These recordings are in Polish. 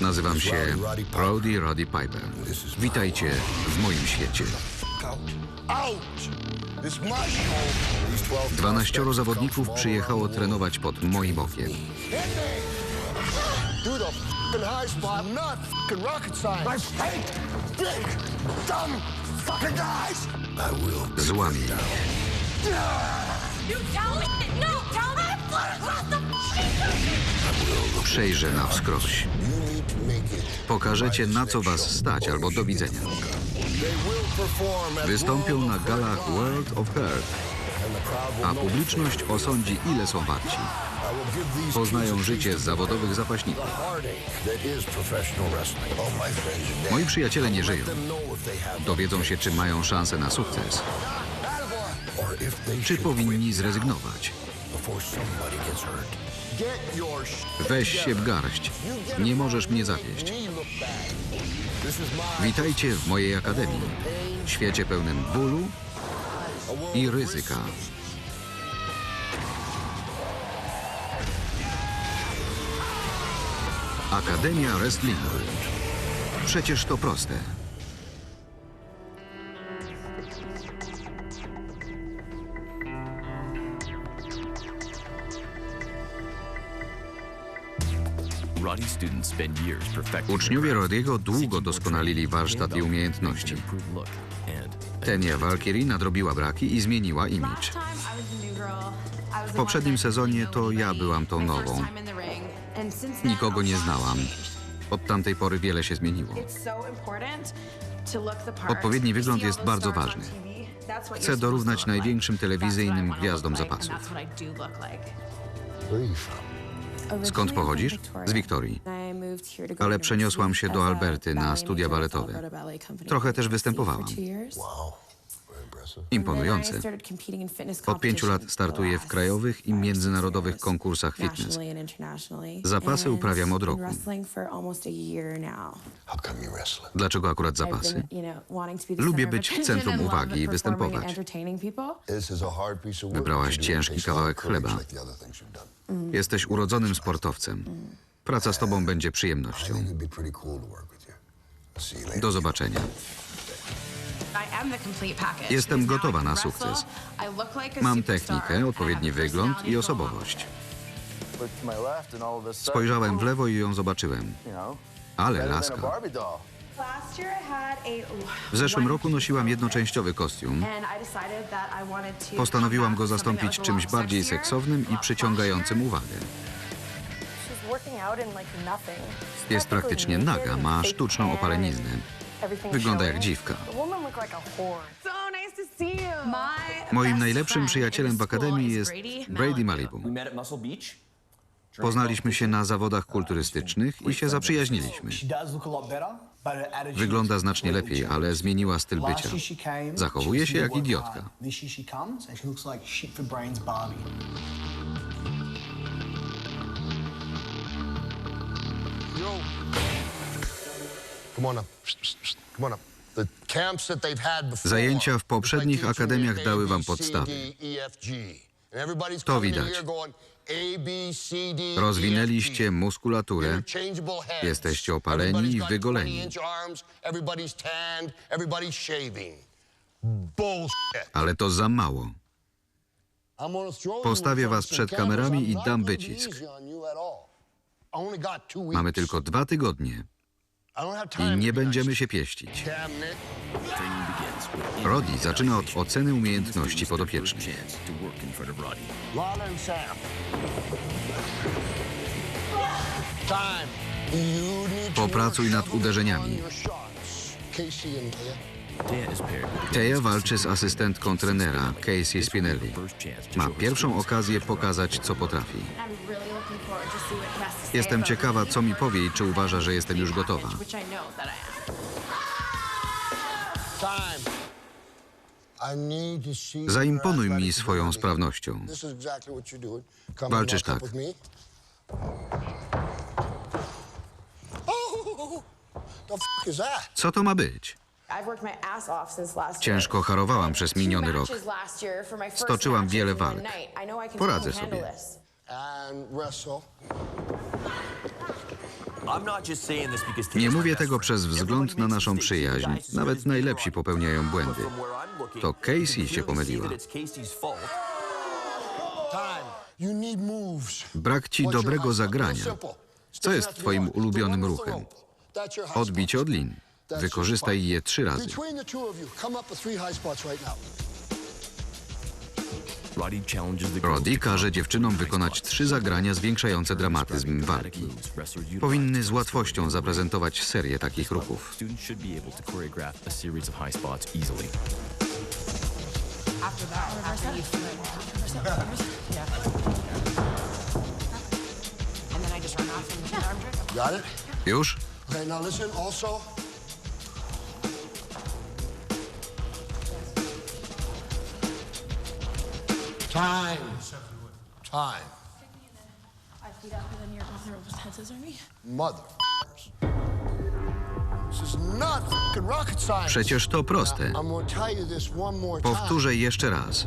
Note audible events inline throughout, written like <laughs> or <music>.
Nazywam się Roddy Roddy Piper. Witajcie w moim świecie. 12 zawodników przyjechało trenować pod moim okiem. Do przejrzę na wskroś. Pokażecie na co was stać albo do widzenia. Wystąpią na galach World of will a publiczność osądzi ile są warci. Poznają życie zawodowych zapaśników. Moi przyjaciele nie żyją. Dowiedzą się, czy mają szansę na sukces, czy powinni zrezygnować. Weź się w garść. Nie możesz mnie zawieść. Witajcie w mojej akademii. Świecie pełnym bólu i ryzyka. Akademia Wrestlingu. Przecież to proste. Uczniowie Rodiego długo doskonalili warsztat i umiejętności. Tenia Valkyrie nadrobiła braki i zmieniła imidż. W poprzednim sezonie to ja byłam tą nową. Nikogo nie znałam. Od tamtej pory wiele się zmieniło. Odpowiedni wygląd jest bardzo ważny. Chcę dorównać największym telewizyjnym gwiazdom zapasów. Skąd pochodzisz? Z Wiktorii. Ale przeniosłam się do Alberty na studia baletowe. Trochę też występowałam. Wow. Imponujące. Od pięciu lat startuję w krajowych i międzynarodowych konkursach fitness. Zapasy uprawiam od roku. Dlaczego akurat zapasy? Lubię być w centrum uwagi i występować. Wybrałaś ciężki kawałek chleba. done. Jesteś urodzonym sportowcem. Praca z tobą będzie przyjemnością. Do zobaczenia. Jestem gotowa na sukces. Mam technikę, odpowiedni wygląd i osobowość. Spojrzałem w lewo i ją zobaczyłem. Ale laska. W zeszłym roku nosiłam jednoczęściowy kostium. Postanowiłam go zastąpić czymś bardziej seksownym i przyciągającym uwagę. Jest praktycznie naga, ma sztuczną opaleniznę. Wygląda jak dziwka. Moim najlepszym przyjacielem w akademii jest Brady Malibu. Poznaliśmy się na zawodach kulturystycznych i się zaprzyjaźniliśmy. Wygląda znacznie lepiej, ale zmieniła styl bycia. Zachowuje się jak idiotka. hard. Zajęcia w poprzednich akademiach dały wam podstawy. E, everybody's To widać. E, Rozwinęliście muskulaturę. Jesteście opaleni i wygoleni. 20-inch arms, everybody's tanned, everybody's shaving. Bullshit. ale to za mało. Postawię was przed kamerami i dam wycisk. Mamy tylko dwa tygodnie I nie będziemy się pieścić. Rodi zaczyna od oceny umiejętności podopiecznych. Roddy. Popracuj nad uderzeniami. Teja walczy z asystentką trenera Casey Spinelli. Ma pierwszą okazję pokazać, co potrafi. Jestem ciekawa, co mi powie i czy uważa, że jestem już gotowa. Zaimponuj mi swoją sprawnością. Walczysz tak. Co to ma być? Ciężko harowałam przez miniony rok. Stoczyłam wiele walk. Poradzę sobie. Nie mówię tego przez wzgląd na naszą przyjaźń. Nawet najlepsi popełniają błędy. To Casey się pomyliła. Brak ci dobrego zagrania. Co jest twoim ulubionym ruchem? spot. od lin. Wykorzystaj je trzy razy. Roddy każe dziewczynom wykonać trzy zagrania zwiększające dramatyzm walki. Powinny z łatwością zaprezentować serię takich ruchów. Students Time. Time. Mother. This is not fucking rocket science. Przecież to proste. Powtórzę jeszcze raz.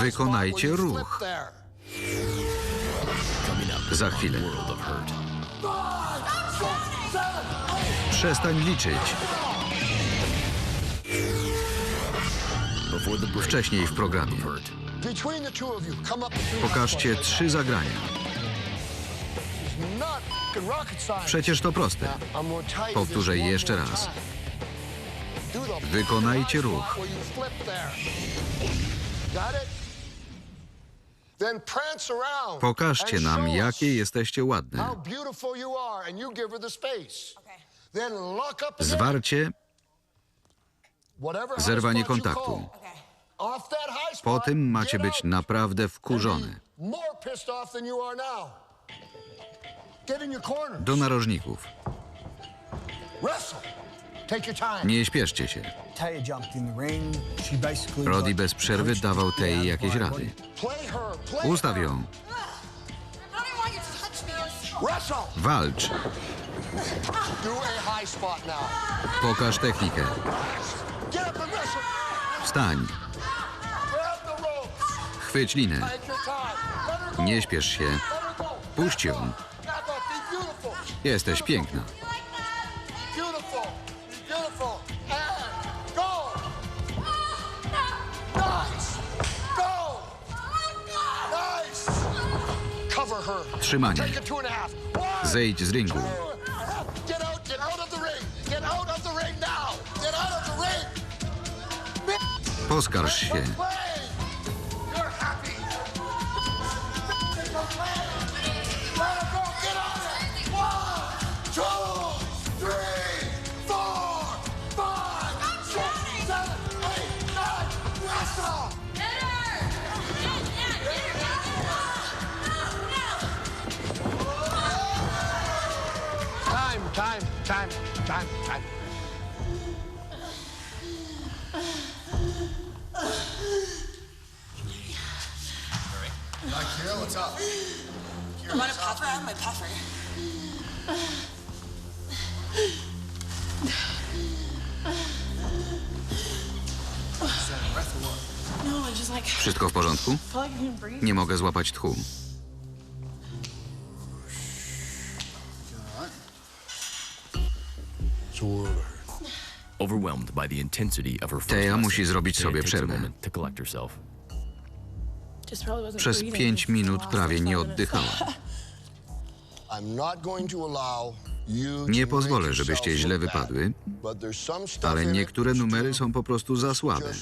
Wykonajcie ruch. Za chwilę. Przestań liczyć. Wcześniej w programie. Pokażcie trzy zagrania. Przecież to proste. Powtórzę jeszcze raz. Wykonajcie ruch. Pokażcie nam, jakie jesteście ładne. Zwarcie, zerwanie kontaktu. Po tym macie być naprawdę wkurzony. Do narożników. Nie śpieszcie się. Roddy bez przerwy dawał tej jakieś rady. Ustaw ją. Walcz. Pokaż technikę. Wstań. Chwyć linę. Nie śpiesz się. Puść ją. Jesteś piękna. Beautiful. Be beautiful. And go. Nice. Time, time, time, time, time. Want a puffer? I have my puffer. No, I just like Wszystko w porządku? I. Nie mogę złapać tchu. Lesson, musi zrobić sobie przerwę. Przez pięć minut prawie nie oddychała. <laughs> I'm not going to allow you Nie to pozwolę, żebyście źle wypadły, ale niektóre numery są po prostu za słabe.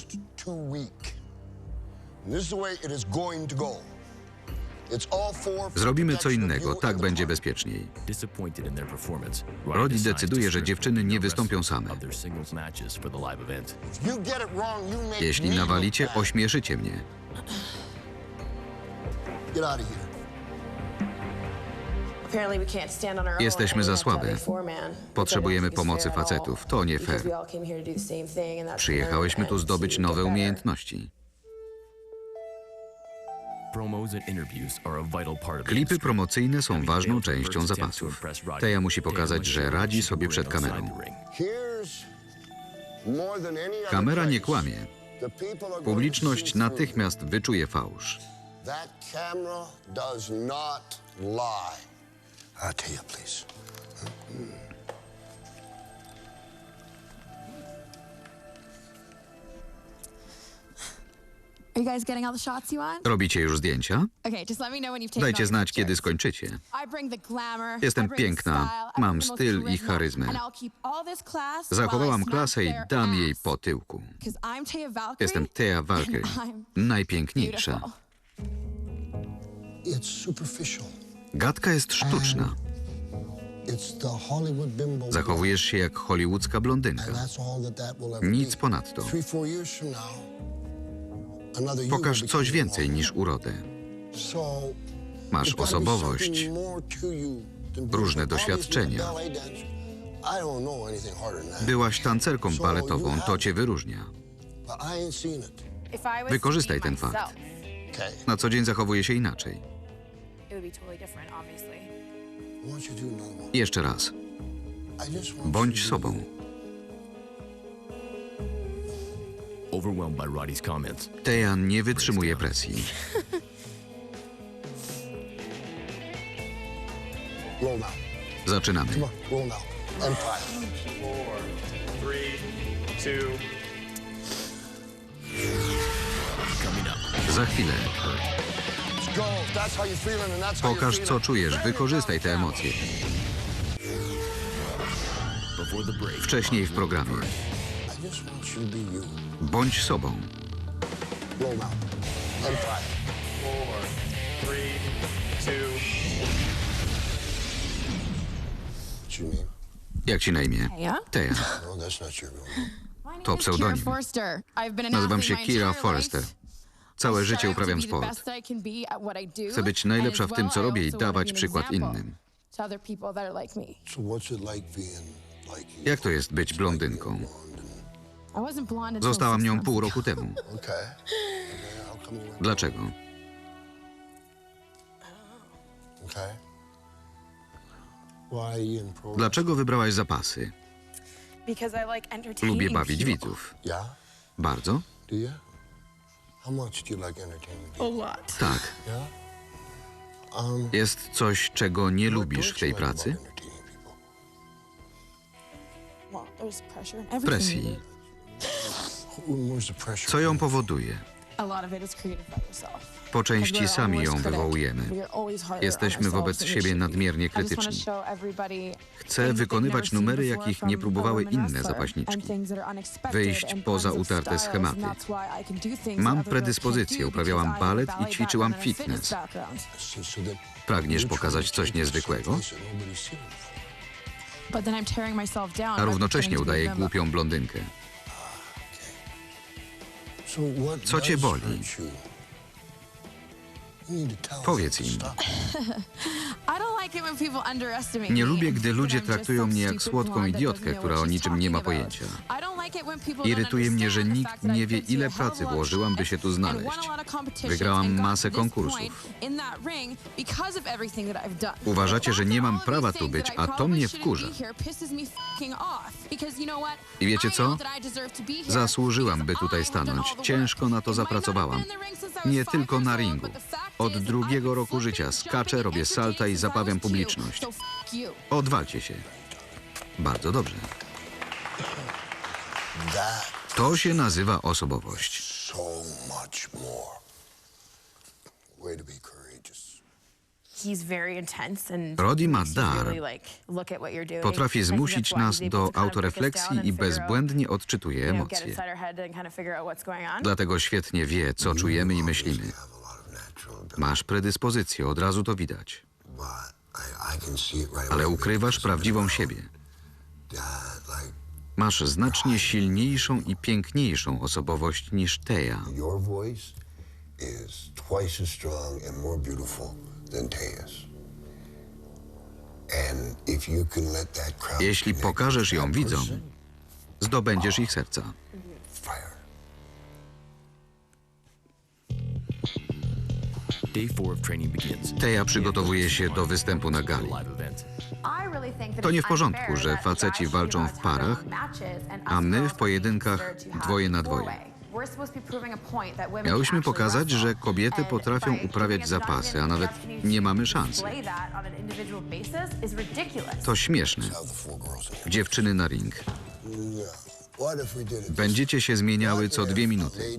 Zrobimy co innego, tak będzie bezpieczniej. Roddy decyduje, że dziewczyny nie wystąpią same. Jeśli nawalicie, ośmieszycie mnie. Jesteśmy za słabe. Potrzebujemy pomocy facetów. To nie fair. Przyjechałyśmy tu zdobyć nowe umiejętności. Klipy promocyjne są ważną częścią zapasów. Teja musi pokazać, że radzi sobie przed kamerą. Kamera nie kłamie. Publiczność natychmiast wyczuje fałsz. That camera does not lie. I'll tell you, please. Are you guys getting all the shots you want? Robicie już zdjęcia? Okay, just let me know when you've taken Dajcie all the znać, kiedy pictures. skończycie. I bring the glamour, Jestem I bring the piękna, style, I mam bring the styl i charyzmę. and I'll keep all this class while Zachowałam smack klasę i their dam jej ass. po tyłku. 'Cause I'm Taya Valkyrie, Jestem Thea Valkyrie, and I'm najpiękniejsza. beautiful. It's superficial. Gadka jest sztuczna. It's the Hollywood bimbo. Zachowujesz się jak hollywoodzka blondynka. And that's all that that will ever Nic be. ponadto. Three, four years from now, another you Pokaż coś więcej niż urodę. Masz osobowość, różne doświadczenia. Byłaś tancerką baletową, to cię wyróżnia. Wykorzystaj ten fakt. Na co dzień zachowuje się inaczej. It would be totally Overwhelmed by Roddy's comments, Thea nie wytrzymuje presji. roll now. Zaczynamy. Come on, roll now. Empire. coming up. Za chwilę. Pokaż, co czujesz. Wykorzystaj te emocje. Wcześniej w programie. Bądź sobą. Jak ci na imię? Name To pseudonim. Nazywam się Kira Forrester. Całe życie uprawiam be the sport. Chcę być najlepsza w tym, co robię i dawać przykład innym. Jak to jest być blondynką? Zostałam nią pół roku temu. Dlaczego? Dlaczego wybrałaś zapasy? Lubię bawić widzów. Bardzo? Tak. Um, Jest coś, czego nie lubisz w tej pracy? about Co ją powoduje? A. Po części sami ją wywołujemy. Jesteśmy wobec siebie nadmiernie krytyczni. Chcę wykonywać numery, jakich nie próbowały a inne zapaśniczki. Wyjść poza utarte schematy. Mam predyspozycję, uprawiałam a balet i ćwiczyłam a fitness. Pragniesz pokazać coś niezwykłego? someplace that nobody's seen before. Co cię boli? Powiedz im. <laughs> Nie lubię, gdy ludzie traktują mnie jak słodką idiotkę, która o niczym nie ma pojęcia. Irytuje mnie, że nikt nie wie, ile pracy włożyłam, by się tu znaleźć. Wygrałam masę konkursów. Uważacie, że nie mam prawa tu być, a to mnie wkurza. I wiecie co? Zasłużyłam, by tutaj stanąć. Ciężko na to zapracowałam. Nie tylko na ringu. Od drugiego roku życia skaczę, robię salta i zabawiam publiczność. Odwalcie się. Bardzo dobrze. To się nazywa osobowość. Roddy ma dar. Potrafi zmusić nas do autorefleksji i bezbłędnie odczytuje emocje. Dlatego świetnie wie, co czujemy i myślimy. Masz predyspozycję, od razu to widać. Ale ukrywasz prawdziwą siebie. Masz znacznie silniejszą i piękniejszą osobowość niż Teja. Jeśli pokażesz ją widzom, zdobędziesz ich serca. Teja przygotowuje się do występu na gali. To nie w porządku, że faceci walczą w parach, a my w pojedynkach dwoje na dwoje. Miałyśmy pokazać, że kobiety potrafią uprawiać zapasy, a nawet nie mamy szansy. To śmieszne. Dziewczyny na ring. Będziecie się zmieniały co dwie minuty.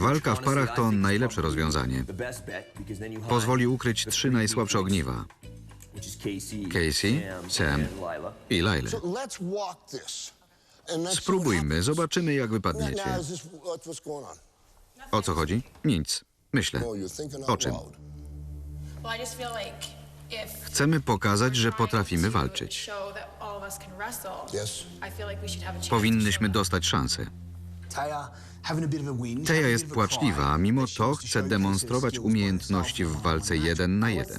Walka w parach to najlepsze rozwiązanie. Pozwoli ukryć trzy najsłabsze ogniwa. Casey, Sam i what Spróbujmy, zobaczymy jak wypadniecie. O co chodzi? Nic. Myślę. Oh, O czym? Chcemy pokazać, że potrafimy walczyć. Powinnyśmy dostać szansę. Teja jest płaczliwa, a mimo to chce demonstrować umiejętności w walce jeden na jeden.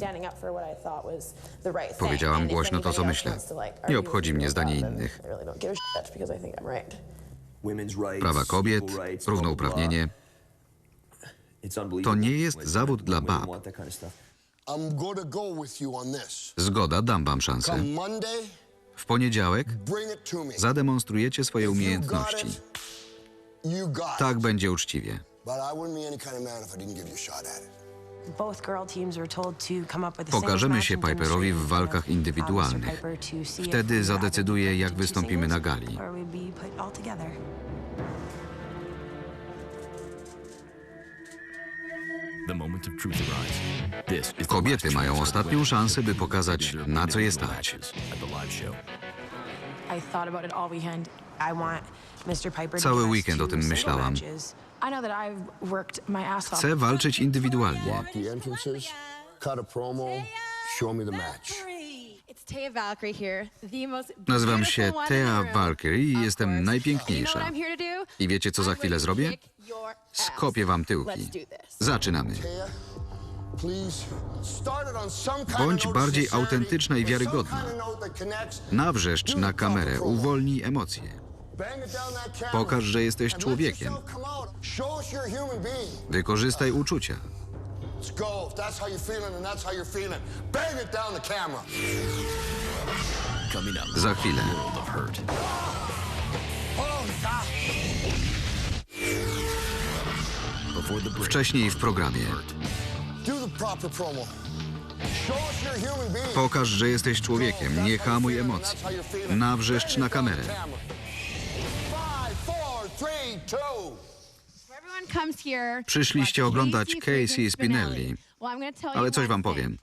Powiedziałam głośno to, co myślę. Nie obchodzi mnie zdanie innych. Prawa kobiet, równouprawnienie. To nie jest zawód dla bab. Zgoda, dam wam szansę. W poniedziałek zademonstrujecie swoje umiejętności. Tak będzie uczciwie. Pokażemy się Piperowi w walkach indywidualnych. Wtedy zadecyduje, jak wystąpimy na gali. Kobiety mają ostatnią szansę, by pokazać, na co je stać. I thought about it all weekend. I want Cały weekend o tym myślałam. Chcę walczyć indywidualnie. Walk the entrances, cut a promo, show me the match. It's Taya Valkyrie here, the most Nazywam się Thea. Valkyrie i jestem najpiękniejsza. I wiecie, co za chwilę zrobię? Skopię wam tyłki. Zaczynamy. Bądź bardziej autentyczna i wiarygodna. Nawrzeszcz na kamerę, uwolnij emocje. Pokaż, że jesteś człowiekiem. Wykorzystaj uczucia. Za chwilę. Wcześniej w programie. Pokaż, że jesteś człowiekiem. Nie hamuj emocji. Nawrzeszcz na kamerę. Przyszliście oglądać Casey Spinelli. Ale coś wam powiem.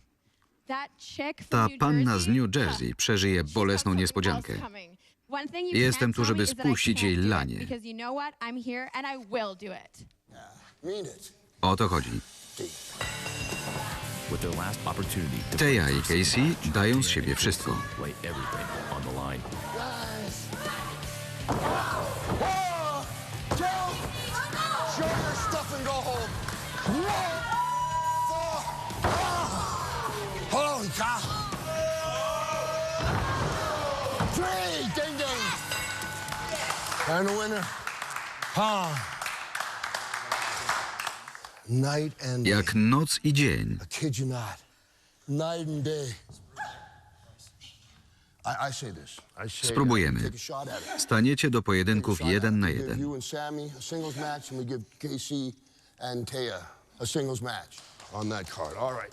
Ta panna z New Jersey przeżyje bolesną niespodziankę. Jestem tu, żeby spuścić jej lanie. O to chodzi. Teja i Casey dają z siebie wszystko. And the winner. Night and day. Jak noc i dzień. I kid you not. Night and day. I, I say this. I say, Spróbujemy. A. Staniecie do pojedynków jeden na jeden. you and Sammy a singles match, and we give Casey and Taya a singles match on that card. All right.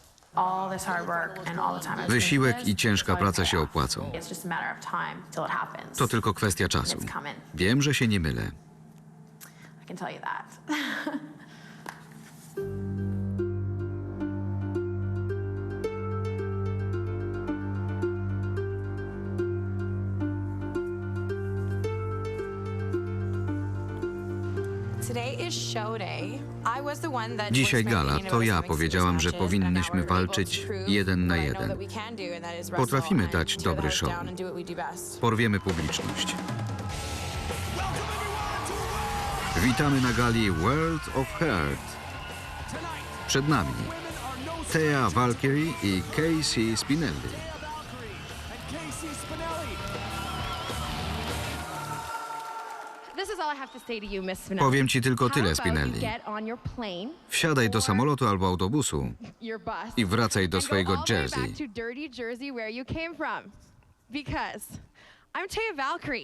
Wysiłek i ciężka praca się opłacą. To tylko kwestia czasu. Wiem, że się nie mylę. I can tell you that. <laughs> Dzisiaj gala, to ja powiedziałam, że powinnyśmy walczyć jeden na jeden. Potrafimy dać dobry show. Porwiemy publiczność. Witamy na gali World of Hurt. Przed nami Thea Valkyrie i Casey Spinelli. Powiem ci tylko tyle, Spinelli. Wsiadaj do samolotu albo autobusu i wracaj do swojego Jersey.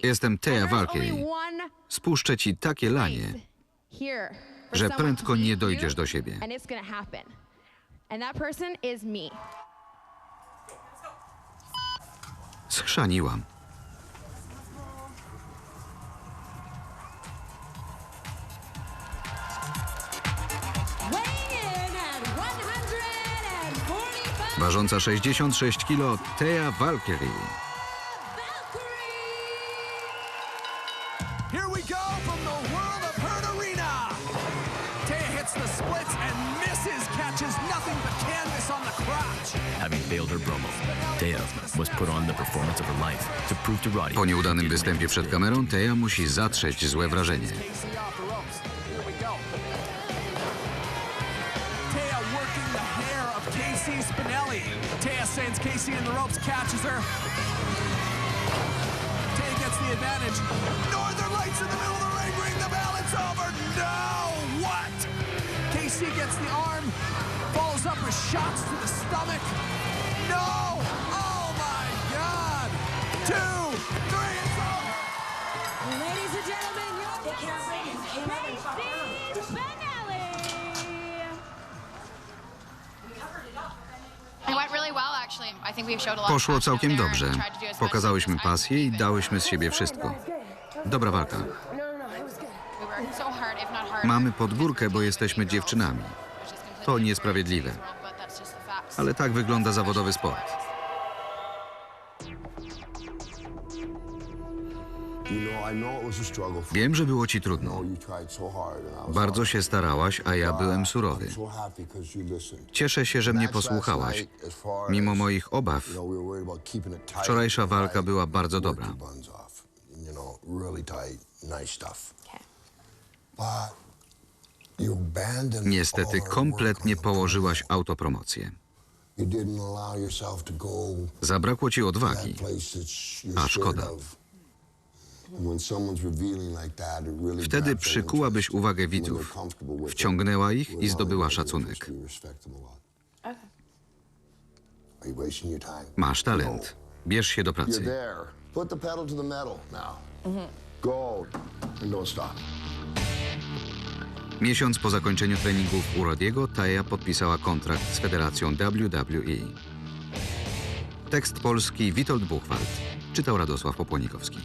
Jestem there's Valkyrie. Spuszczę ci takie lanie, że prędko nie dojdziesz do siebie. And life to prove to Roddy. Po nieudanym występie przed kamerą, Thea musi zatrzeć złe wrażenie. Catches her. Taya gets the advantage. Northern Lights in the middle of the ring, ring the bell, it's over. No! What? Casey gets the arm, follows up with shots to the stomach. No! Oh my God! Two, three, it's over! Ladies and gentlemen, your It went Poszło całkiem dobrze. Pokazałyśmy pasję i dałyśmy z siebie wszystko. Dobra walka. No, no, no, Mamy podgórkę, bo jesteśmy dziewczynami. To niesprawiedliwe. Ale tak wygląda zawodowy sport. Wiem, że było ci trudno. you. tried so hard and I was Bardzo się starałaś, a ja byłem surowy. Cieszę się, że mnie posłuchałaś. Mimo moich obaw, wczorajsza walka była bardzo dobra. Niestety kompletnie położyłaś autopromocję. Zabrakło ci odwagi. A, szkoda. of. When someone's revealing like that, it really Wtedy przykułabyś uwagę widzów. Wciągnęła ich i zdobyła szacunek. Masz talent. Bierz się do pracy. stop. Miesiąc po zakończeniu treningów u Rodiego, Taya podpisała kontrakt z federacją WWE. Tekst polski Witold Buchwald. Czytał Radosław Popłonikowski.